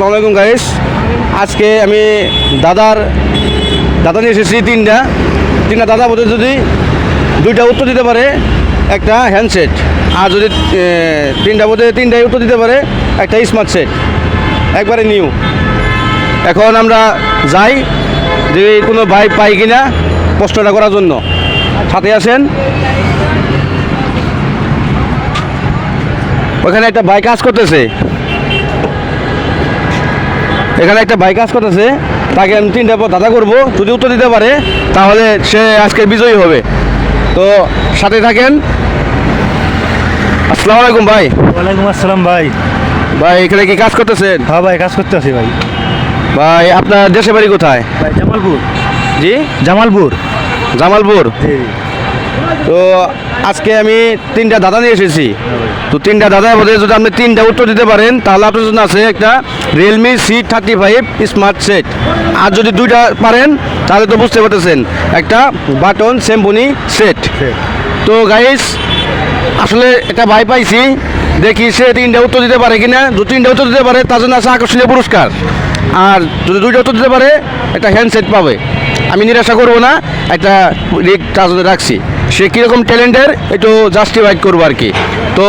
আসসালামু আলাইকুম গাইস আজকে আমি দাদার, দাদা নিয়ে এসেছি তিনটা। তিনটা দাদা বলতে যদি দুইটা উত্তর দিতে পারে, একটা হ্যান্ডসেট আর যদি তিনটা বলতে তিনটাই উত্তর দিতে পারে, একটা স্মার্ট সেট একবারে নিউ এখন আমরা যাই, যে কোনো ভাই পাই কিনা প্রশ্নটা করার জন্য। সাথে আসেন ওখানে একটা ভাই কাজ করতেছে। এখানে একটা ভাই কাজ করতেছে তাকে আমি তিনটা পর দাদা করব যদি উত্তর দিতে পারে তাহলে সে আজকে বিজয়ী হবে। তো সাথে থাকেন। আসসালামু আলাইকুম ভাই। ওয়ালাইকুম আসসালাম ভাই। ভাই এখানে কি কাজ করতেছেন? হ্যাঁ ভাই কাজ করতে আছি ভাই। ভাই আপনার দেশে বাড়ি কোথায়? ভাই জামালপুর। জি? জামালপুর। জামালপুর। তো আজকে আমি তিনটা দাদা নিয়ে এসেছি। তো তিনটা দাদার মধ্যে যদি আপনি তিনটা উত্তর দিতে পারেন, তাহলে আপনার জন্য আছে একটা Realme C thirty five smart set আর যদি দুইটা পারেন, তাহলে তো বুঝতে পারতেছেন, একটা বাটন সেম্পনি সেট তো গাইস আসলে একটা ভাই পাইছি, দেখি সে তিনটা উত্তর দিতে পারে কিনা। দু তিনটা উত্তর দিতে পারে, তার জন্য আছে আকর্ষণীয় পুরস্কার। আর যদি দুইটা উত্তর দিতে পারে, একটা হ্যান্ডসেট পাবে। আমি নিরাশা করব না, একটা রিক তার জন্য রাখছি। সে কীরকম ট্যালেন্টের একটু জাস্টিফাইড করব আর কি। তো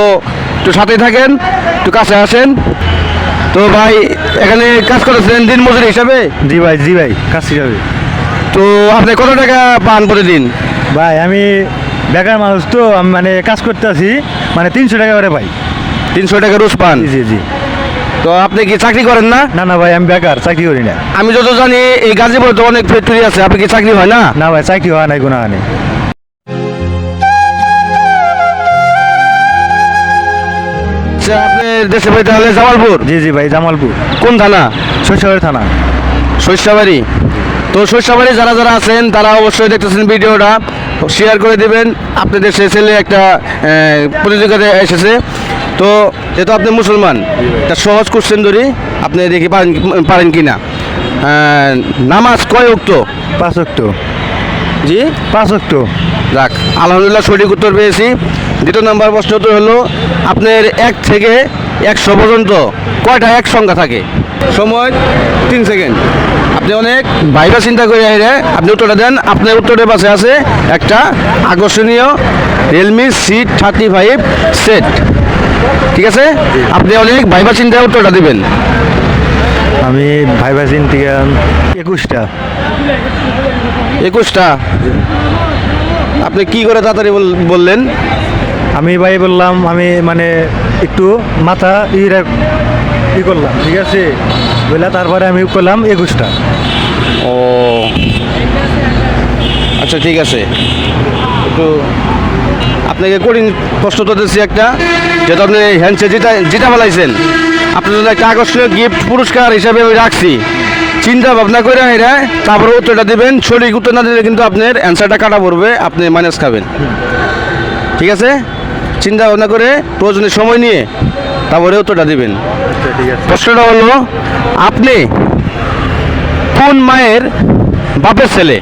একটু সাথে থাকেন একটু কাছে আসেন। তো ভাই এখানে কাজ করেছেন দিন মজুরি হিসাবে? জি ভাই জি ভাই কাজ হিসাবে। তো আপনি কত টাকা পান প্রতিদিন? ভাই আমি বেকার মানুষ তো মানে কাজ করতে আছি মানে তিনশো টাকা করে ভাই। তিনশো টাকা রোজ পান? জি জি তো আপনি কি চাকরি করেন না? না না ভাই আমি বেকার চাকরি করি না। আমি যত জানি এই গাজীপুরে তো অনেক ফ্যাক্টরি আছে আপনি কি চাকরি হয় না? না ভাই চাকরি হয় নাই কোনো আচ্ছা, আপনার দেশে বাড়ি তাহলে জামালপুর? জি জি ভাই জামালপুর। কোন থানা? শৈশবের থানা। শস্যাবাড়ি তো শস্যাবাড়ি যারা যারা আছেন তারা অবশ্যই দেখতেছেন ভিডিওটা। শেয়ার করে দেবেন। আপনাদের সে ছেলে একটা আহ, প্রতিযোগিতায় এসেছে। তো যেহেতু আপনি মুসলমান। একটা সহজ কোশ্চেন ধরি। আপনি দেখি পারেন পারেন কি না নামাজ কয় উক্ত পাঁচ অক্ট জি? পাঁচ অক্ট যাক আলহামদুলিল্লাহ সঠিক উত্তর পেয়েছি। দ্বিতীয় নাম্বার প্রশ্ন উত্তর হলো আপনার এক থেকে একশো পর্যন্ত কয়টা এক সংখ্যা থাকে? সময় তিন সেকেন্ড। আপনি অনেক বাইরে চিন্তা করে আইরে আপনি উত্তরটা দেন। আপনার উত্তরের পাশে আছে একটা আকর্ষণীয় Realme C thirty five set ঠিক আছে? আপনি অনেক ভাইবা চিন্তায় উত্তরটা দিবেন। আমি ভাইবা চিন্তা একুশটা। একুশটা? আপনি কি করে তাড়াতাড়ি বল- বললেন? আমি ভাই বললাম, আমি মানে একটু মাথা ই ই করলাম, ঠিক আছে? বলে তারপরে আমি করলাম একুশটা। ও। আচ্ছা ঠিক আছে। একটু আপনাকে কঠিন প্রশ্ন তো দিচ্ছি একটা যেটা আপনি হ্যান্ডসেট যেটা যেটা বলাইছেন আপনার জন্য একটা আকর্ষণীয় গিফট পুরস্কার হিসাবে আমি রাখছি। চিন্তা ভাবনা করে এরা তারপরে উত্তরটা দেবেন, সঠিক উত্তর না দিলে কিন্তু আপনার অ্যান্সারটা কাটা পড়বে, আপনি মাইনাস খাবেন। ঠিক আছে? চিন্তা ভাবনা করে প্রয়োজনে সময় নিয়ে তারপরে উত্তরটা দিবেন। প্রশ্নটা হলো আপনি কোন মায়ের বাপের ছেলে?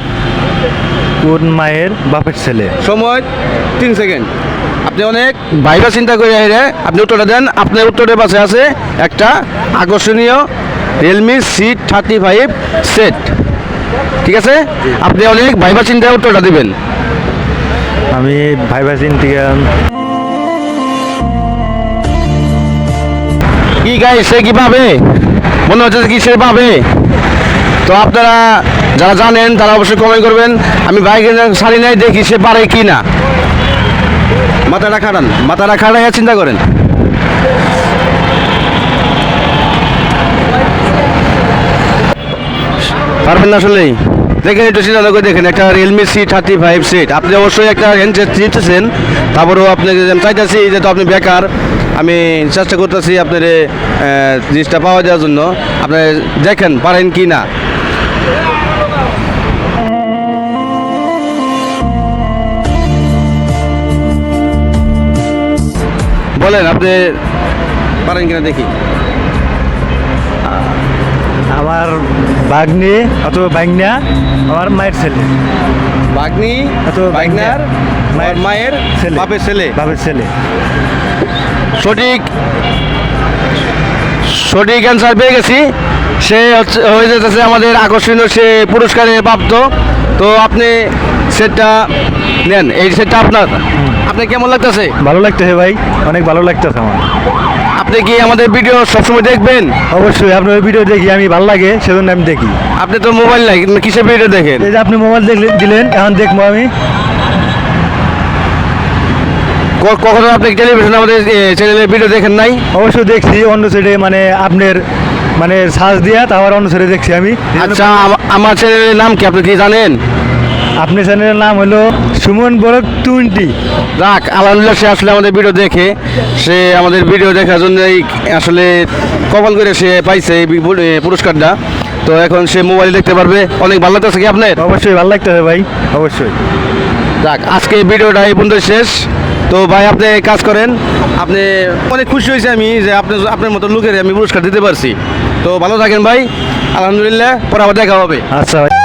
কোন মায়ের বাপের ছেলে? সময় তিন সেকেন্ড। আপনি অনেক বাইরে চিন্তা করে আইরে আপনি উত্তরটা দেন। আপনার উত্তরের পাশে আছে একটা আকর্ষণীয় Realme C thirty five set ঠিক আছে? আপনি অনেক ভাইবা চিন্তায় উত্তরটা দিবেন। আমি ভাই ভাই চিন থেকে কি গাই সে কি পাবে? মনে হচ্ছে কি সে পাবে? তো আপনারা যারা জানেন, তারা অবশ্যই কমেন্ট করবেন। আমি বাইকে সারি নাই দেখি সে পারে কি না। মাথাটা খাটান, মাথাটা খাটাইয়া চিন্তা করেন। পারবেন না আসলেই? দেখেন একটু চিন্তা দেখেন, একটা Realme C thirty five set আপনি অবশ্যই একটা হ্যান্ডসেট নিতেছেন তারপরেও আপনি আমি চাইতেছি যেহেতু আপনি বেকার, আমি চেষ্টা করতেছি আপনার জিনিসটা পাওয়া যাওয়ার জন্য। আপনি দেখেন, পারেন কি না। বলেন, আপনি পারেন কিনা দেখি। আমার বাগনি অথবা বাগনা আমার মায়ের ছেলে। বাগনি অথবা বাইকনার মায়ের মায়ের ছেলে। বাপের ছেলে। বাপের ছেলে। সঠিক সঠিক অ্যান্সার পেয়ে গেছি। সে হচ্ছে হয়ে যেতেছে আমাদের আকর্ষণীয় সে পুরস্কারে প্রাপ্ত। তো আপনি সেটটা নেন। এই সেটটা আপনার। আপনি কেমন লাগতেছে? ভালো লাগতেছে ভাই অনেক ভালো লাগতেছে আমার। আপনি কি আমাদের ভিডিও সবসময় দেখবেন? অবশ্যই আপনার ভিডিও দেখি আমি ভালো লাগে সেজন্য আমি দেখি। আপনি তো মোবাইল নাই কিসের ভিডিও দেখেন? এই যে আপনি মোবাইল দেখলেন দিলেন এখন দেখব আমি। ক- কখনো আপনি টেলিভিশনে আমাদের চ্যানেলের ভিডিও দেখেন নাই? অবশ্যই দেখছি অন্য সাইডে মানে আপনার মানে সার্চ দিয়া তারপর অন্য সাইডে দেখছি আমি। আচ্ছা আমা- আমার চ্যানেলের নাম কি আপনি কি জানেন? আপনার চ্যানেলের নাম হলো সুমন বরক টোয়েন্টি যাক আলহামদুলিল্লাহ সে আসলে আমাদের ভিডিও দেখে। সে আমাদের ভিডিও দেখার জন্যই আসলে কপাল করে সে পাইছে এই পুরস্কারটা। তো এখন সে মোবাইল দেখতে পারবে। অনেক ভালো লাগতেছে কি আপনার? অবশ্যই ভালো লাগতেছে ভাই অবশ্যই। যাক আজকে ভিডিওটা এই পর্যন্ত শেষ। তো ভাই আপনি কাজ করেন। আপনি অনেক খুশি হয়েছি আমি যে আপনি আপনার মতো লোকের আমি পুরস্কার দিতে পারছি। তো ভালো থাকেন ভাই আলহামদুলিল্লাহ পরে আবার দেখা হবে। আচ্ছা ভাই।